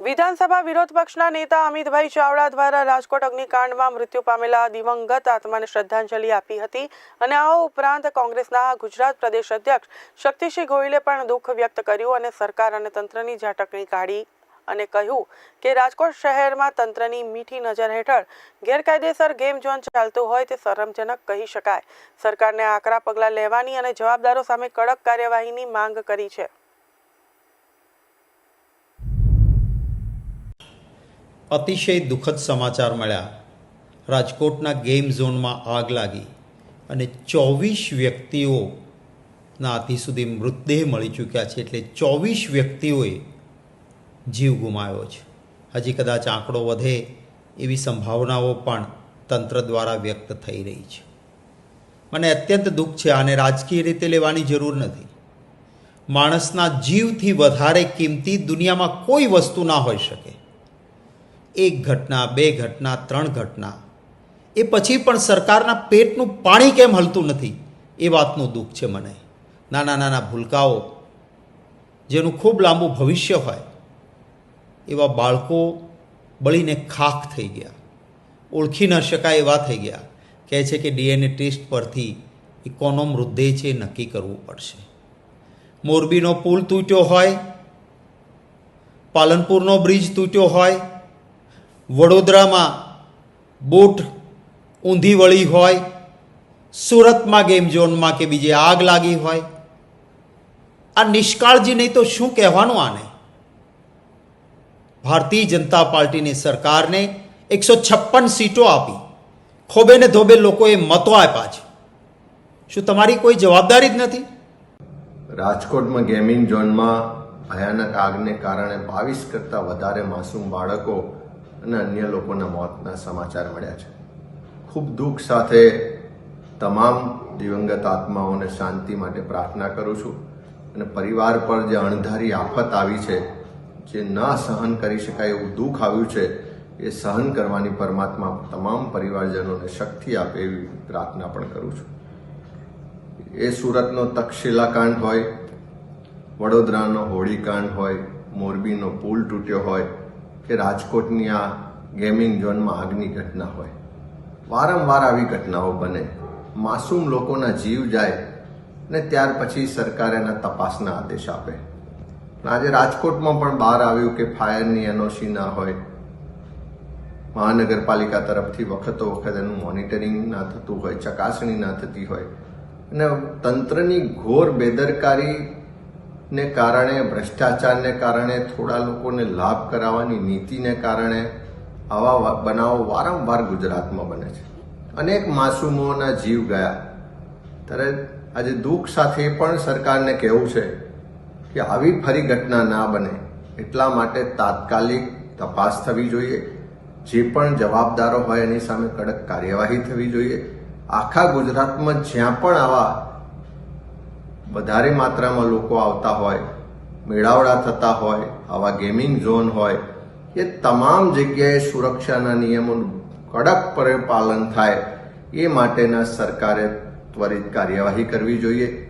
વિધાનસભા વિરોધ પક્ષના નેતા અમિતભાઈ ચાવડા દ્વારા રાજકોટ અગ્નિકાંડમાં મૃત્યુ પામેલા દિવંગત આત્માને શ્રદ્ધાંજલિ આપી હતી અને આ ઉપરાંત કોંગ્રેસના ગુજરાત પ્રદેશ અધ્યક્ષ શક્તિસિંહ ગોહિલે પણ દુઃખ વ્યક્ત કર્યું અને સરકાર અને તંત્રની ઝાટકણી કાઢી અને કહ્યું કે રાજકોટ શહેરમાં તંત્રની મીઠી નજર હેઠળ ગેરકાયદેસર ગેમ ઝોન ચાલતું હોય તે શરમજનક કહી શકાય. સરકારને આકરા પગલાં લેવાની અને જવાબદારો સામે કડક કાર્યવાહીની માંગ કરી છે. અતિશય દુઃખદ સમાચાર મળ્યા. રાજકોટના ગેમ ઝોનમાં આગ લાગી અને ચોવીસ વ્યક્તિઓના આતિ સુધી મૃતદેહ મળી ચૂક્યા છે એટલે ચોવીસ વ્યક્તિઓએ જીવ ગુમાવ્યો છે. હજી કદાચ આંકડો વધે એવી સંભાવનાઓ પણ તંત્ર દ્વારા વ્યક્ત થઈ રહી છે. મને અત્યંત દુઃખ છે, આને રાજકીય રીતે લેવાની જરૂર નથી. માણસના જીવથી વધારે કિંમતી દુનિયામાં કોઈ વસ્તુ ના હોઈ શકે. એક ઘટના, બે ઘટના, ત્રણ ઘટના. એ પછી પણ સરકારના પેટનું પાણી કેમ હલતું નથી? એ વાતનું દુઃખ છે મને. નાના નાના ભૂલકાઓ જેનું ખૂબ લાંબુ ભવિષ્ય હોય, એવા બાળકો બળીને ખાખ થઈ ગયા. ઓળખી ન શકાય એવા થઈ ગયા. કહે છે કે ડીએનએ ટેસ્ટ પરથી એ કોનો મૃતદેહ છે, નક્કી કરવું પડશે. મોરબીનો પુલ તૂટ્યો હોય, પાલનપુરનો બ્રિજ તૂટ્યો હોય વડોદરામાં બોટ ઊંધી વળી હોય, સુરતમાં ગેમ ઝોનમાં કે બીજે આગ લાગી હોય. આ નિષ્કાળજી નહીં તો શું કહેવાનું આને? ભારતીય જનતા પાર્ટીની સરકારને એકસો છપ્પન સીટો આપી. ખોબે ને ધોબે લોકોએ મતો આપ્યા છે. શું તમારી કોઈ જવાબદારી જ નથી? રાજકોટમાં ગેમિંગ ઝોનમાં ભયાનક આગને કારણે બાવીસ કરતાં વધારે માસૂમ બાળકો અને અન્ય લોકોના મોતના સમાચાર મળ્યા છે. ખૂબ દુઃખ સાથે તમામ દિવંગત આત્માઓને શાંતિ માટે પ્રાર્થના કરું છું અને પરિવાર પર જે અણધારી આફત આવી છે, જે ના સહન કરી શકાય એવું દુઃખ આવ્યું છે, એ સહન કરવાની પરમાત્મા તમામ પરિવારજનોને શક્તિ આપે એવી પ્રાર્થના પણ કરું છું. એ સુરતનો તક્ષશિલા કાંડ હોય, વડોદરાનો હોળીકાંડ હોય, મોરબીનો પુલ તૂટ્યો હોય કે રાજકોટની આ ગેમિંગ ઝોનમાં આગની ઘટના હોય. વારંવાર આવી ઘટનાઓ બને. માસૂમ લોકોના જીવ જાય ને ત્યાર પછી સરકાર એના તપાસના આદેશ આપે. આજે રાજકોટમાં પણ બહાર આવ્યું કે ફાયરની એનઓસી ના હોય. મહાનગરપાલિકા તરફથી વખતો વખત એનું મોનિટરિંગ ના થતું હોય, ચકાસણી ના થતી હોય. અને તંત્રની ઘોર બેદરકારી ને કારણે, ભ્રષ્ટાચારને કારણે, થોડા લોકોને લાભ કરાવવાની નીતિને કારણે આવા બનાવો વારંવાર ગુજરાતમાં બને છે. અનેક માસૂમોના જીવ ગયા. ત્યારે આજે દુઃખ સાથે પણ સરકારને કહેવું છે કે આવી ફરી ઘટના ના બને. એટલા માટે તાત્કાલિક તપાસ થવી જોઈએ. જે પણ જવાબદારો હોય એની સામે કડક કાર્યવાહી થવી જોઈએ. આખા ગુજરાતમાં જ્યાં પણ આવા વધારે માત્રામાં લોકો આવતા હોય, મેળાવડા થતા હોય, આવા ગેમિંગ ઝોન હોય, એ તમામ જગ્યાએ સુરક્ષાના નિયમોનું કડક પાલન થાય, એ માટેના સરકારે ત્વરિત કાર્યવાહી કરવી જોઈએ.